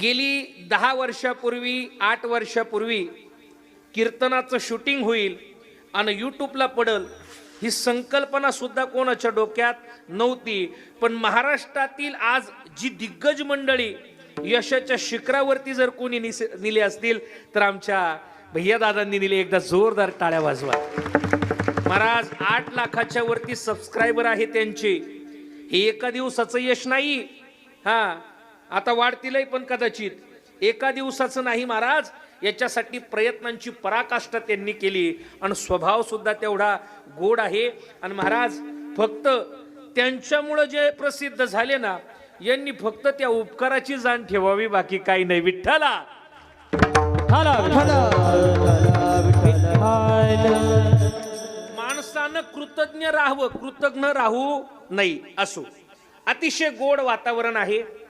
गेली दहा वर्षापूर्वी आठ वर्षापूर्वी कीर्तनाचं शूटिंग होईल आणि यूट्यूबला पडल ही संकल्पना सुद्धा कोणाच्या डोक्यात नव्हती. पण महाराष्ट्रातील आज जी दिग्गज मंडळी यशाच्या शिखरावरती जर कोणी निस नेले असतील तर आमच्या भैयादादांनी नेले एकदा जोरदार टाळ्या वाजवा. महाराज आठ लाखाच्या वरती सबस्क्रायबर आहे त्यांचे. हे एका दिवसाचं यश नाही. हा. आता वाढतीलही पण कदाचित. एका दिवसाचं नाही महाराज याच्यासाठी प्रयत्नांची पराकाष्ठा त्यांनी केली. आणि स्वभाव सुद्धा तेवढा गोड आहे. आणि महाराज फक्त त्यांच्यामुळं जे प्रसिद्ध झाले ना यांनी फक्त त्या उपकाराची जाण ठेवावी बाकी काही नाही. विठ्ठला. माणसानं कृतज्ञ राहावं. कृतज्ञ राहू नाही असो. अतिशय गोड वातावरण आहे.